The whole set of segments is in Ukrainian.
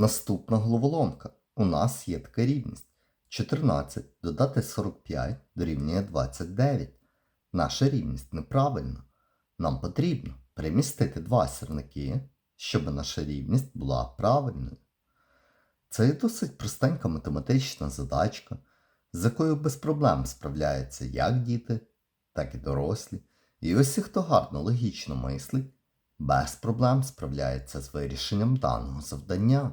Наступна головоломка. У нас є така рівність. 14 додати 45 дорівнює 29. Наша рівність неправильна. Нам потрібно перемістити два сірники, щоб наша рівність була правильною. Це досить простенька математична задачка, з якою без проблем справляються як діти, так і дорослі. І усі, хто гарно логічно мислить, без проблем справляється з вирішенням даного завдання.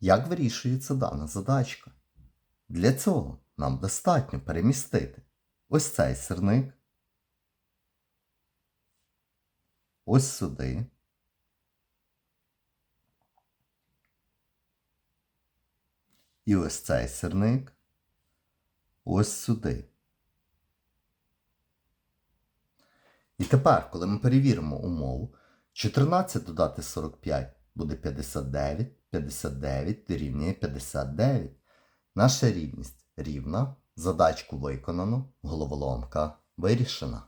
Як вирішується дана задачка? Для цього нам достатньо перемістити ось цей сирник, ось сюди. І ось цей сирник ось сюди. І тепер, коли ми перевіримо умову, 14 додати 45 буде 59, 59 дорівнює 59. Наша рівність рівна, задачку виконано, головоломка вирішена.